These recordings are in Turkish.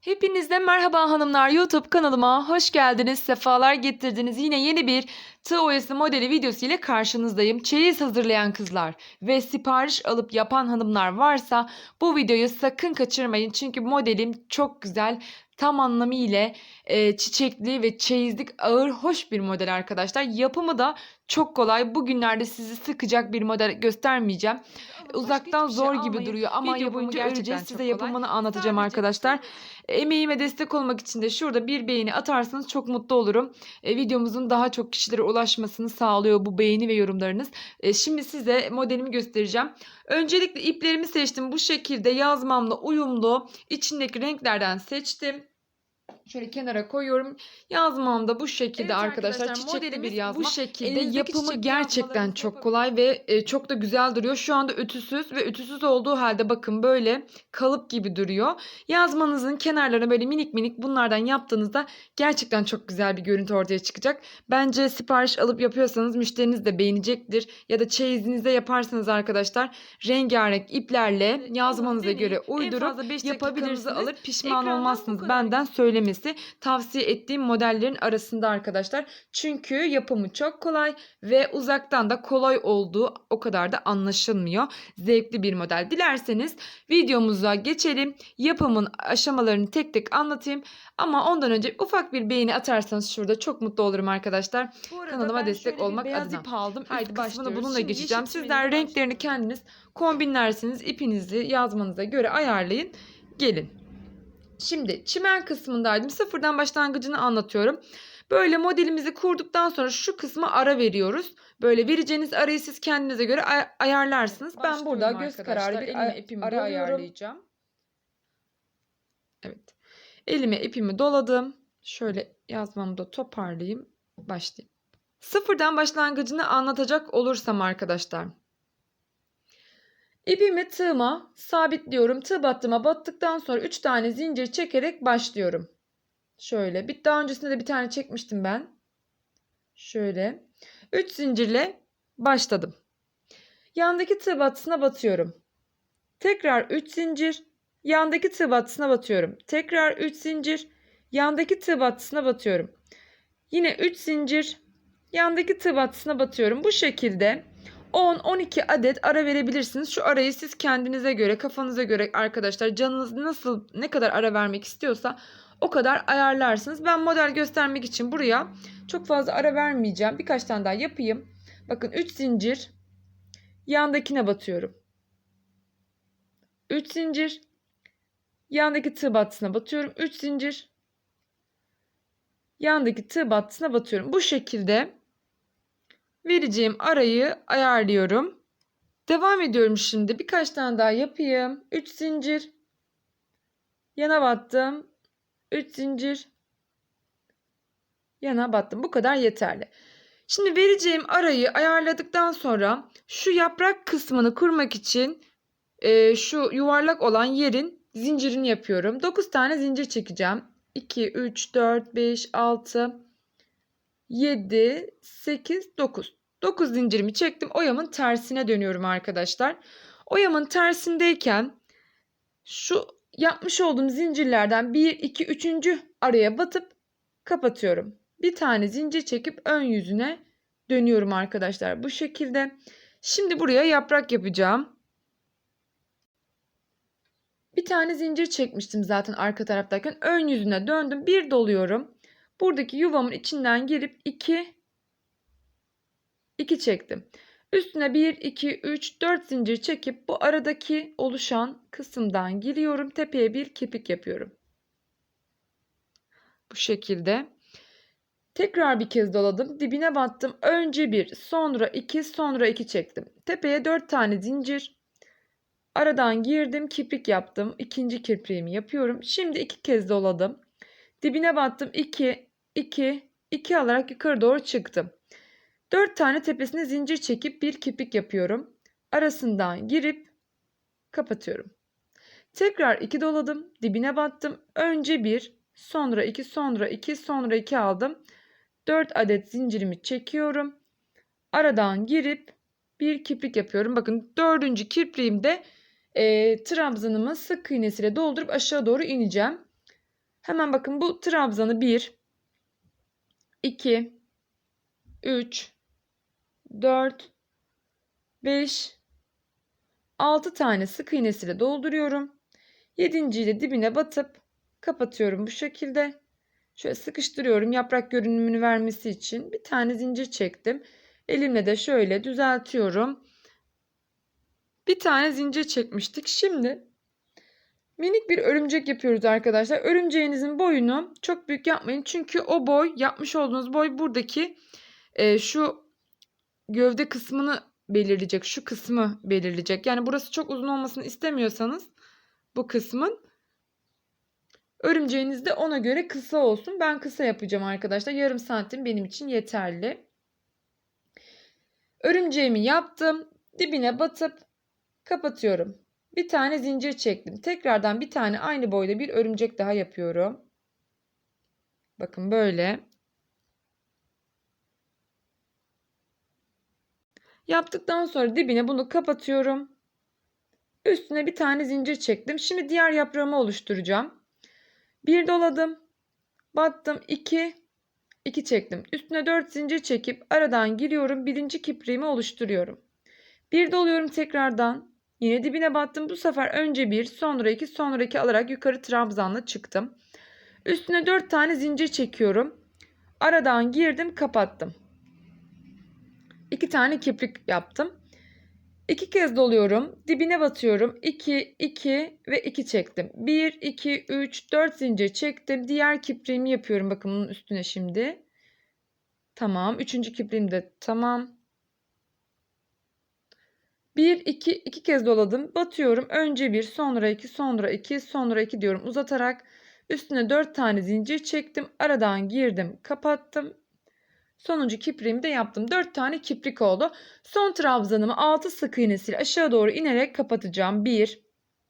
Hepinize merhaba hanımlar YouTube kanalıma hoş geldiniz, sefalar getirdiniz. Yine yeni bir oyası modeli videosu ile karşınızdayım. Çeyiz hazırlayan kızlar ve sipariş alıp yapan hanımlar varsa bu videoyu sakın kaçırmayın. Çünkü modelim çok güzel, tam anlamıyla e, çiçekli ve çeyizlik ağır hoş bir model arkadaşlar. Yapımı da çok kolay. Bugünlerde sizi sıkacak bir model göstermeyeceğim. Uzaktan zor gibi duruyor ama Video yapımı gerçekten size çok kolay. yapımını anlatacağım Sadece arkadaşlar. Emeğime destek olmak için de şurada bir beğeni atarsanız çok mutlu olurum. E, videomuzun daha çok kişilere ulaşmasını sağlıyor bu beğeni ve yorumlarınız. E, şimdi size modelimi göstereceğim. Öncelikle iplerimi seçtim. Bu şekilde yazmamla uyumlu içindeki renklerden seçtim. Şöyle kenara koyuyorum. Yazmamda bu şekilde Evet arkadaşlar, arkadaşlar, çiçekli bir yazma. bu şekilde. Yapımı gerçekten çok kolay ve e, çok da güzel duruyor. Şu anda ütüsüz ve ütüsüz olduğu halde bakın böyle kalıp gibi duruyor. Yazmanızın kenarlarına böyle minik minik bunlardan yaptığınızda gerçekten çok güzel bir görüntü ortaya çıkacak. Bence sipariş alıp yapıyorsanız müşteriniz de beğenecektir. Ya da çeyizinizde yaparsanız arkadaşlar rengarenk iplerle yazmanıza göre uydurup yapabilirsiniz. alır pişman olmazsınız. Benden söylemesi tavsiye ettiğim modellerin arasında arkadaşlar. Çünkü yapımı çok kolay ve uzaktan da kolay olduğu o kadar da anlaşılmıyor. Zevkli bir model. Dilerseniz videomuza geçelim. Yapımın aşamalarını tek tek anlatayım. Ama ondan önce ufak bir beğeni atarsanız şurada çok mutlu olurum arkadaşlar. Kanalıma destek olmak beyaz adına. ip aldım. Haydi başlayalım. kısmını Bununla Şimdi geçeceğim. Sizler renklerini kendiniz kombinlersiniz. ipinizi yazmanıza göre ayarlayın. Gelin. Şimdi çimen kısmındaydım. Sıfırdan başlangıcını anlatıyorum. Böyle modelimizi kurduktan sonra şu kısma ara veriyoruz. Böyle vereceğiniz arayı siz kendinize göre ay- ayarlarsınız. ben burada Başlıyorum göz kararı bir ay- ipimi ara ayarlayacağım. Evet. Elime ipimi doladım. Şöyle yazmamı da toparlayayım. Başlayayım. Sıfırdan başlangıcını anlatacak olursam arkadaşlar. İpimi tığıma sabitliyorum. Tığ battığıma battıktan sonra 3 tane zincir çekerek başlıyorum. Şöyle. Bir daha öncesinde de bir tane çekmiştim ben. Şöyle. 3 zincirle başladım. Yandaki tığ battısına batıyorum. Tekrar 3 zincir. Yandaki tığ battısına batıyorum. Tekrar 3 zincir. Yandaki tığ battısına batıyorum. Yine 3 zincir. Yandaki tığ battısına batıyorum. Bu şekilde 10-12 adet ara verebilirsiniz. Şu arayı siz kendinize göre, kafanıza göre arkadaşlar canınız nasıl ne kadar ara vermek istiyorsa o kadar ayarlarsınız. Ben model göstermek için buraya çok fazla ara vermeyeceğim. Birkaç tane daha yapayım. Bakın 3 zincir yandakine batıyorum. 3 zincir yandaki tığ battısına batıyorum. 3 zincir yandaki tığ battısına batıyorum. Bu şekilde vereceğim arayı ayarlıyorum. Devam ediyorum şimdi. Birkaç tane daha yapayım. 3 zincir. Yana battım. 3 zincir. Yana battım. Bu kadar yeterli. Şimdi vereceğim arayı ayarladıktan sonra şu yaprak kısmını kurmak için e, şu yuvarlak olan yerin zincirini yapıyorum. 9 tane zincir çekeceğim. 2, 3, 4, 5, 6, 7, 8, 9. 9 zincirimi çektim. Oyamın tersine dönüyorum arkadaşlar. Oyamın tersindeyken şu yapmış olduğum zincirlerden 1, 2, 3. araya batıp kapatıyorum. Bir tane zincir çekip ön yüzüne dönüyorum arkadaşlar. Bu şekilde. Şimdi buraya yaprak yapacağım. Bir tane zincir çekmiştim zaten arka taraftayken. Ön yüzüne döndüm. Bir doluyorum. Buradaki yuvamın içinden girip 2 2 çektim. Üstüne 1 2 3 4 zincir çekip bu aradaki oluşan kısımdan giriyorum. Tepeye bir kepik yapıyorum. Bu şekilde. Tekrar bir kez doladım. Dibine battım. Önce bir, sonra iki, sonra iki çektim. Tepeye 4 tane zincir. Aradan girdim, kirpik yaptım. İkinci kirpiğimi yapıyorum. Şimdi iki kez doladım. Dibine battım. 2, 2, 2 alarak yukarı doğru çıktım. 4 tane tepesine zincir çekip bir kirpik yapıyorum. Arasından girip kapatıyorum. Tekrar 2 doladım. Dibine battım. Önce 1, sonra 2, sonra 2, sonra 2 aldım. 4 adet zincirimi çekiyorum. Aradan girip bir kirpik yapıyorum. Bakın dördüncü kirpiğimde e, trabzanımı sık iğnesiyle doldurup aşağı doğru ineceğim. Hemen bakın bu trabzanı 1 2 3 4 5 6 tane sık iğnesiyle dolduruyorum. 7. de dibine batıp kapatıyorum bu şekilde. Şöyle sıkıştırıyorum yaprak görünümünü vermesi için. Bir tane zincir çektim. Elimle de şöyle düzeltiyorum. Bir tane zincir çekmiştik. Şimdi minik bir örümcek yapıyoruz arkadaşlar. Örümceğinizin boyunu çok büyük yapmayın. Çünkü o boy yapmış olduğunuz boy buradaki e, şu gövde kısmını belirleyecek. Şu kısmı belirleyecek. Yani burası çok uzun olmasını istemiyorsanız bu kısmın örümceğiniz de ona göre kısa olsun. Ben kısa yapacağım arkadaşlar. Yarım santim benim için yeterli. Örümceğimi yaptım. Dibine batıp kapatıyorum. Bir tane zincir çektim. Tekrardan bir tane aynı boyda bir örümcek daha yapıyorum. Bakın böyle. Yaptıktan sonra dibine bunu kapatıyorum. Üstüne bir tane zincir çektim. Şimdi diğer yaprağımı oluşturacağım. Bir doladım. Battım. 2 2 çektim. Üstüne 4 zincir çekip aradan giriyorum. Birinci kipriğimi oluşturuyorum. Bir doluyorum tekrardan. Yine dibine battım. Bu sefer önce bir, sonra iki, sonra iki alarak yukarı trabzanla çıktım. Üstüne 4 tane zincir çekiyorum. Aradan girdim, kapattım. 2 tane kiprik yaptım. 2 kez doluyorum. Dibine batıyorum. 2, 2 ve 2 çektim. 1, 2, 3, 4 zincir çektim. Diğer kipriğimi yapıyorum. Bakın bunun üstüne şimdi. Tamam. Üçüncü kipriğim de tamam. 1, 2, 2 kez doladım. Batıyorum. Önce 1, sonra 2, sonra 2, sonra 2 diyorum. Uzatarak üstüne 4 tane zincir çektim. Aradan girdim. Kapattım. Sonuncu kipriğimi de yaptım. 4 tane kiprik oldu. Son trabzanımı 6 sık iğnesiyle aşağı doğru inerek kapatacağım. 1,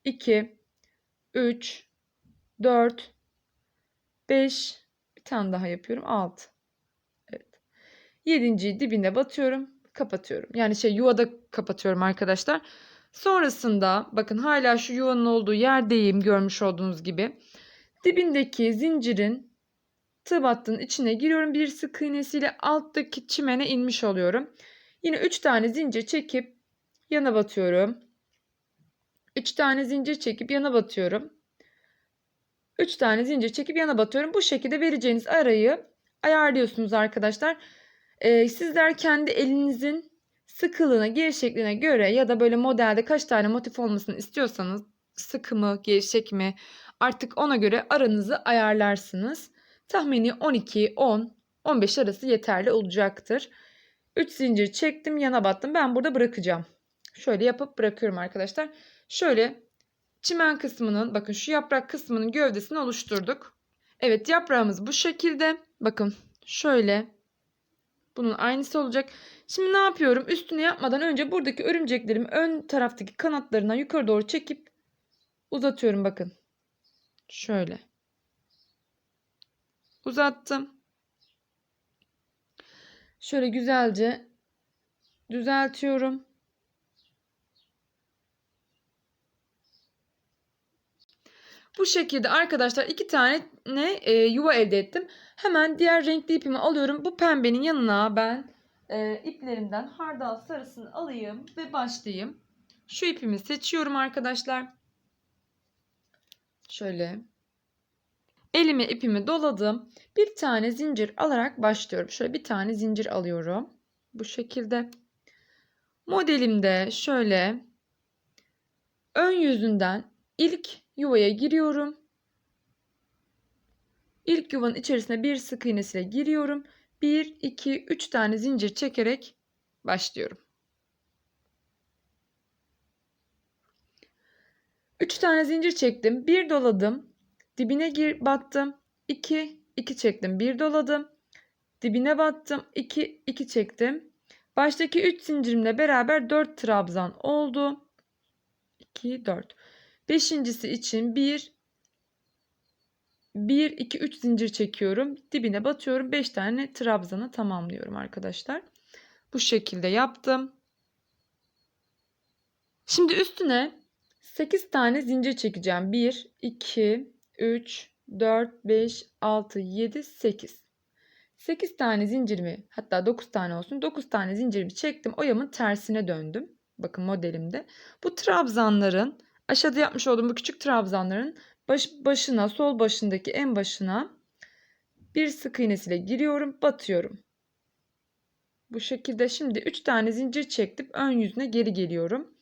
2, 3, 4, 5, bir tane daha yapıyorum. 6. Evet. 7. dibine batıyorum. Kapatıyorum. Yani şey yuvada kapatıyorum arkadaşlar. Sonrasında bakın hala şu yuvanın olduğu yerdeyim görmüş olduğunuz gibi. Dibindeki zincirin tığ battığının içine giriyorum. Bir sık iğnesiyle alttaki çimene inmiş oluyorum. Yine 3 tane zincir çekip yana batıyorum. 3 tane zincir çekip yana batıyorum. 3 tane zincir çekip yana batıyorum. Bu şekilde vereceğiniz arayı ayarlıyorsunuz arkadaşlar. Ee, sizler kendi elinizin sıkılığına, gevşekliğine göre ya da böyle modelde kaç tane motif olmasını istiyorsanız sıkı mı, gevşek mi artık ona göre aranızı ayarlarsınız. Tahmini 12, 10, 15 arası yeterli olacaktır. 3 zincir çektim, yana battım. Ben burada bırakacağım. Şöyle yapıp bırakıyorum arkadaşlar. Şöyle çimen kısmının, bakın şu yaprak kısmının gövdesini oluşturduk. Evet yaprağımız bu şekilde. Bakın şöyle bunun aynısı olacak. Şimdi ne yapıyorum? Üstüne yapmadan önce buradaki örümceklerimi ön taraftaki kanatlarından yukarı doğru çekip uzatıyorum bakın. Şöyle. Uzattım. Şöyle güzelce düzeltiyorum. Bu şekilde arkadaşlar iki tane ne e, yuva elde ettim. Hemen diğer renkli ipimi alıyorum. Bu pembenin yanına ben e, iplerimden hardal sarısını alayım ve başlayayım. Şu ipimi seçiyorum arkadaşlar. Şöyle. Elime ipimi doladım. Bir tane zincir alarak başlıyorum. Şöyle bir tane zincir alıyorum. Bu şekilde. Modelimde şöyle ön yüzünden ilk yuvaya giriyorum. İlk yuvanın içerisine bir sık iğnesiyle giriyorum. 1, 2, 3 tane zincir çekerek başlıyorum. 3 tane zincir çektim. Bir doladım. Dibine gir, battım. 2, 2 çektim. Bir doladım. Dibine battım. 2, 2 çektim. Baştaki 3 zincirimle beraber 4 trabzan oldu. 2, 4. Beşincisi için 1, 1, 2, 3 zincir çekiyorum. Dibine batıyorum. 5 tane trabzanı tamamlıyorum arkadaşlar. Bu şekilde yaptım. Şimdi üstüne 8 tane zincir çekeceğim. 1, 2, 3, 4, 5, 6, 7, 8. 8 tane zincirimi hatta 9 tane olsun 9 tane zincirimi çektim. Oyamın tersine döndüm. Bakın modelimde. Bu trabzanların aşağıda yapmış olduğum bu küçük trabzanların baş, başına sol başındaki en başına bir sık iğnesiyle giriyorum batıyorum. Bu şekilde şimdi 3 tane zincir çektim. Ön yüzüne geri geliyorum.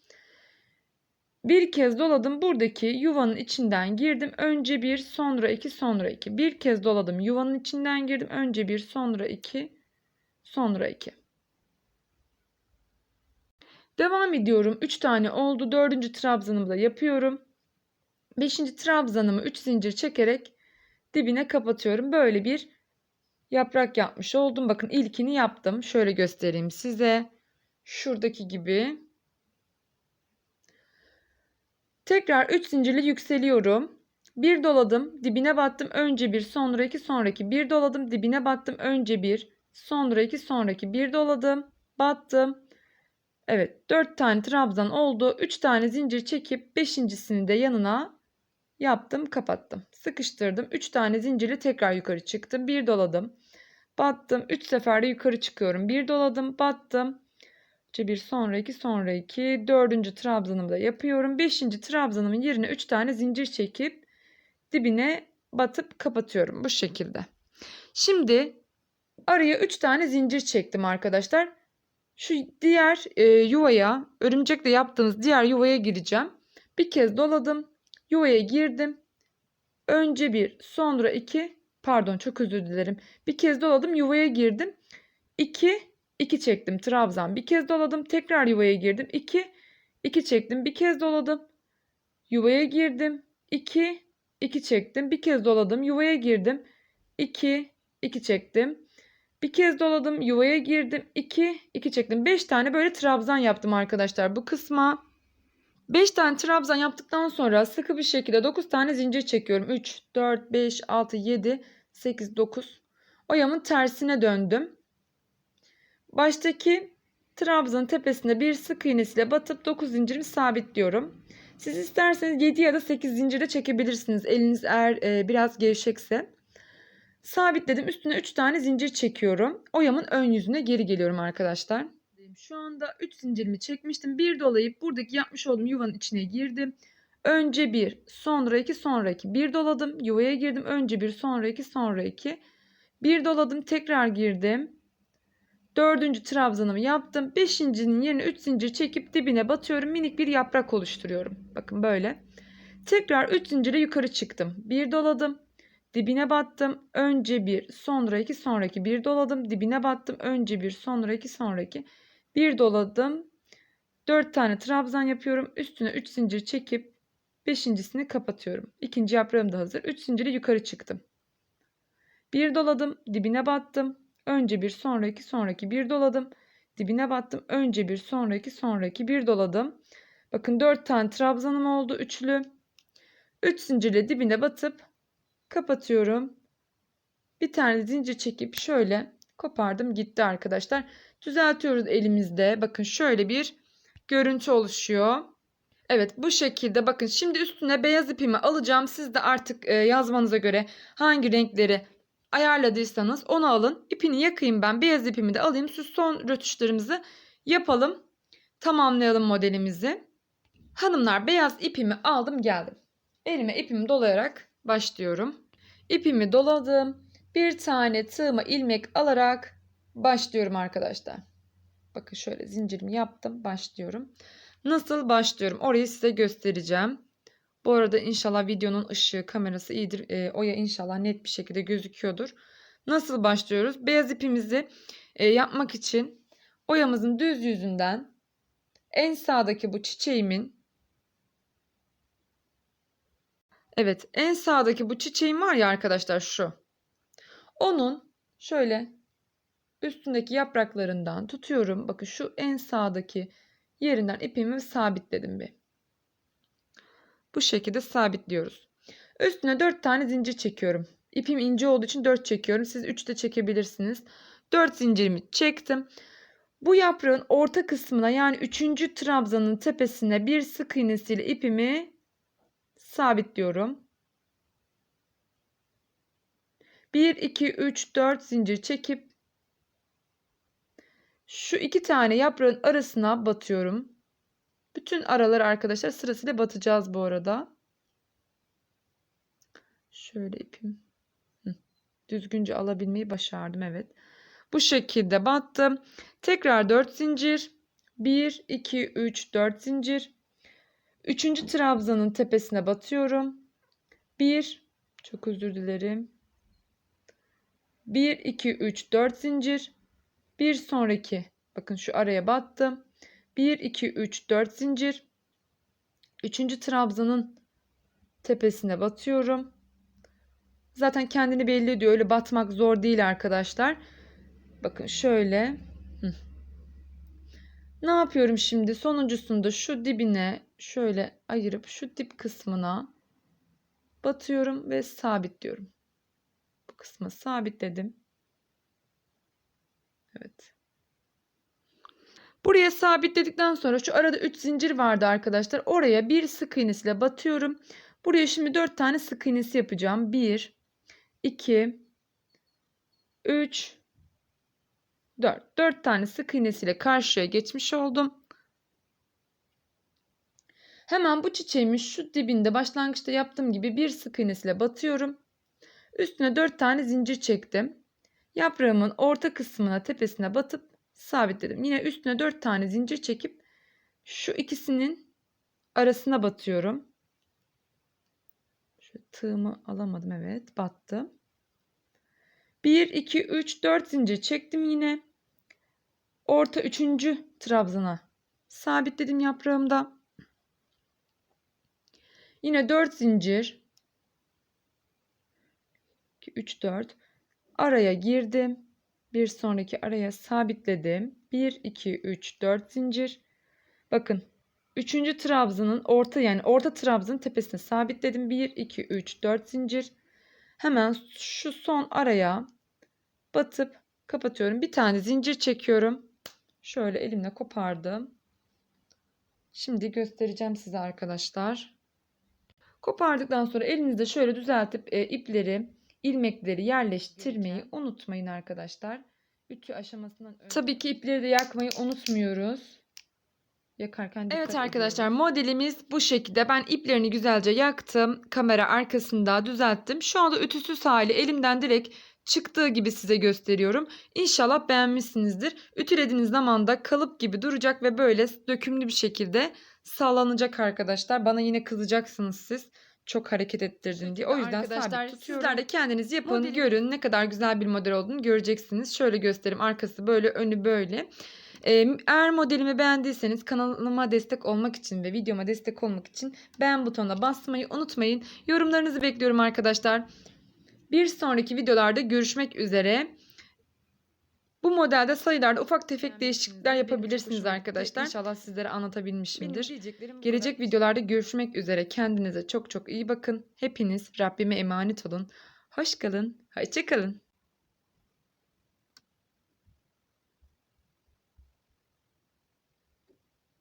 Bir kez doladım. Buradaki yuvanın içinden girdim. Önce bir, sonra iki, sonra iki. Bir kez doladım. Yuvanın içinden girdim. Önce bir, sonra iki, sonra iki. Devam ediyorum. 3 tane oldu. 4. trabzanımı da yapıyorum. 5. trabzanımı 3 zincir çekerek dibine kapatıyorum. Böyle bir yaprak yapmış oldum. Bakın ilkini yaptım. Şöyle göstereyim size. Şuradaki gibi. Tekrar 3 zincirli yükseliyorum. Bir doladım, dibine battım. Önce bir, sonra iki, sonraki. Bir doladım, dibine battım. Önce bir, sonra iki, sonraki. Bir doladım, battım. Evet, 4 tane trabzan oldu. 3 tane zincir çekip 5.sini de yanına yaptım, kapattım. Sıkıştırdım. 3 tane zincirli tekrar yukarı çıktım. Bir doladım. Battım. 3 seferde yukarı çıkıyorum. Bir doladım, battım. Bir sonraki sonraki dördüncü trabzanımı da yapıyorum. Beşinci trabzanımın yerine 3 tane zincir çekip dibine batıp kapatıyorum bu şekilde. Şimdi araya 3 tane zincir çektim arkadaşlar. Şu diğer e, yuvaya örümcekle yaptığımız diğer yuvaya gireceğim. Bir kez doladım. Yuvaya girdim. Önce bir sonra iki pardon çok özür dilerim. Bir kez doladım yuvaya girdim. 2 2 çektim trabzan. Bir kez doladım. Tekrar yuvaya girdim. 2 2 çektim. Bir kez doladım. Yuvaya girdim. 2 2 çektim. Bir kez doladım. Yuvaya girdim. 2 2 çektim. Bir kez doladım. Yuvaya girdim. 2 2 çektim. 5 tane böyle trabzan yaptım arkadaşlar bu kısma. 5 tane trabzan yaptıktan sonra sıkı bir şekilde 9 tane zincir çekiyorum. 3 4 5 6 7 8 9. Oyamın tersine döndüm. Baştaki trabzanın tepesinde bir sık iğnesiyle batıp 9 zincirimi sabitliyorum. Siz isterseniz 7 ya da 8 zincir de çekebilirsiniz. Eliniz eğer e, biraz gevşekse. Sabitledim. Üstüne 3 tane zincir çekiyorum. Oyamın ön yüzüne geri geliyorum arkadaşlar. Şu anda 3 zincirimi çekmiştim. Bir dolayıp buradaki yapmış olduğum yuvanın içine girdim. Önce bir, sonra iki, sonra iki. Bir doladım, yuvaya girdim. Önce bir, sonra iki, sonra iki. Bir doladım, tekrar girdim. Dördüncü trabzanımı yaptım. Beşincinin yerine 3 zincir çekip dibine batıyorum. Minik bir yaprak oluşturuyorum. Bakın böyle. Tekrar 3 zincire yukarı çıktım. Bir doladım. Dibine battım. Önce bir, sonra iki, sonraki. Bir doladım. Dibine battım. Önce bir, sonra iki, sonraki. Bir doladım. 4 tane trabzan yapıyorum. Üstüne 3 zincir çekip beşincisini kapatıyorum. İkinci yaprağım da hazır. 3 zinciri yukarı çıktım. Bir doladım. Dibine battım. Önce bir sonraki sonraki bir doladım. Dibine battım. Önce bir sonraki sonraki bir doladım. Bakın 4 tane trabzanım oldu üçlü. 3 zincirle dibine batıp kapatıyorum. Bir tane zincir çekip şöyle kopardım gitti arkadaşlar. Düzeltiyoruz elimizde. Bakın şöyle bir görüntü oluşuyor. Evet bu şekilde bakın şimdi üstüne beyaz ipimi alacağım. Siz de artık yazmanıza göre hangi renkleri ayarladıysanız onu alın. İpini yakayım ben. Beyaz ipimi de alayım. Şu son rötuşlarımızı yapalım. Tamamlayalım modelimizi. Hanımlar beyaz ipimi aldım geldim. Elime ipimi dolayarak başlıyorum. İpimi doladım. Bir tane tığıma ilmek alarak başlıyorum arkadaşlar. Bakın şöyle zincirimi yaptım. Başlıyorum. Nasıl başlıyorum? Orayı size göstereceğim. Bu arada inşallah videonun ışığı, kamerası iyidir. E, oya inşallah net bir şekilde gözüküyordur. Nasıl başlıyoruz? Beyaz ipimizi e, yapmak için oyamızın düz yüzünden en sağdaki bu çiçeğimin Evet en sağdaki bu çiçeğim var ya arkadaşlar şu. Onun şöyle üstündeki yapraklarından tutuyorum. Bakın şu en sağdaki yerinden ipimi sabitledim bir. Bu şekilde sabitliyoruz. Üstüne 4 tane zincir çekiyorum. İpim ince olduğu için 4 çekiyorum. Siz 3 de çekebilirsiniz. 4 zincirimi çektim. Bu yaprağın orta kısmına yani 3. trabzanın tepesine bir sık iğnesiyle ipimi sabitliyorum. 1, 2, 3, 4 zincir çekip şu iki tane yaprağın arasına batıyorum. Bütün araları arkadaşlar sırasıyla batacağız bu arada. Şöyle ipim. Düzgünce alabilmeyi başardım evet. Bu şekilde battım. Tekrar 4 zincir. 1, 2, 3, 4 zincir. Üçüncü trabzanın tepesine batıyorum. 1, çok özür dilerim. 1, 2, 3, 4 zincir. Bir sonraki, bakın şu araya battım. 1, 2, 3, 4 zincir. Üçüncü trabzanın tepesine batıyorum. Zaten kendini belli ediyor. Öyle batmak zor değil arkadaşlar. Bakın şöyle. Ne yapıyorum şimdi? Sonuncusunda şu dibine şöyle ayırıp şu dip kısmına batıyorum ve sabitliyorum. Bu kısmı sabitledim. Evet. Buraya sabitledikten sonra şu arada 3 zincir vardı arkadaşlar. Oraya bir sık iğnesiyle batıyorum. Buraya şimdi 4 tane sık iğnesi yapacağım. 1 2 3 4. 4 tane sık iğnesiyle karşıya geçmiş oldum. Hemen bu çiçeğimin şu dibinde başlangıçta yaptığım gibi bir sık iğnesiyle batıyorum. Üstüne 4 tane zincir çektim. Yaprağımın orta kısmına tepesine batıp sabitledim. Yine üstüne 4 tane zincir çekip şu ikisinin arasına batıyorum. Şu tığımı alamadım evet battım. 1 2 3 4 zincir çektim yine. Orta 3. trabzana sabitledim yaprağımda. Yine 4 zincir 2 3 4 araya girdim. Bir sonraki araya sabitledim. 1 2 3 4 zincir. Bakın 3. trabzanın orta yani orta trabzanın tepesine sabitledim. 1 2 3 4 zincir. Hemen şu son araya batıp kapatıyorum. Bir tane zincir çekiyorum. Şöyle elimle kopardım. Şimdi göstereceğim size arkadaşlar. Kopardıktan sonra elinizde şöyle düzeltip e, ipleri, ilmekleri yerleştirmeyi unutmayın arkadaşlar. Ütü aşamasından önce. Tabii ki ipleri de yakmayı unutmuyoruz. Yakarken dikkat Evet arkadaşlar modelimiz bu şekilde. Ben iplerini güzelce yaktım. Kamera arkasında düzelttim. Şu anda ütüsüz hali elimden direkt çıktığı gibi size gösteriyorum. İnşallah beğenmişsinizdir. Ütülediğiniz zaman da kalıp gibi duracak ve böyle dökümlü bir şekilde sallanacak arkadaşlar. Bana yine kızacaksınız siz. Çok hareket ettirdin diye. O yüzden sabit tutuyorum. sizler de kendiniz yapın, Modelimiz- görün ne kadar güzel bir model olduğunu göreceksiniz. Şöyle göstereyim. Arkası böyle, önü böyle. Ee, Eğer modelimi beğendiyseniz kanalıma destek olmak için ve videoma destek olmak için beğen butonuna basmayı unutmayın. Yorumlarınızı bekliyorum arkadaşlar. Bir sonraki videolarda görüşmek üzere. Bu modelde sayılarda ufak tefek değişiklikler yapabilirsiniz arkadaşlar. İnşallah sizlere anlatabilmişimdir. Gelecek videolarda görüşmek üzere. Kendinize çok çok iyi bakın. Hepiniz Rabbime emanet olun. Hoş kalın. Hoşça kalın.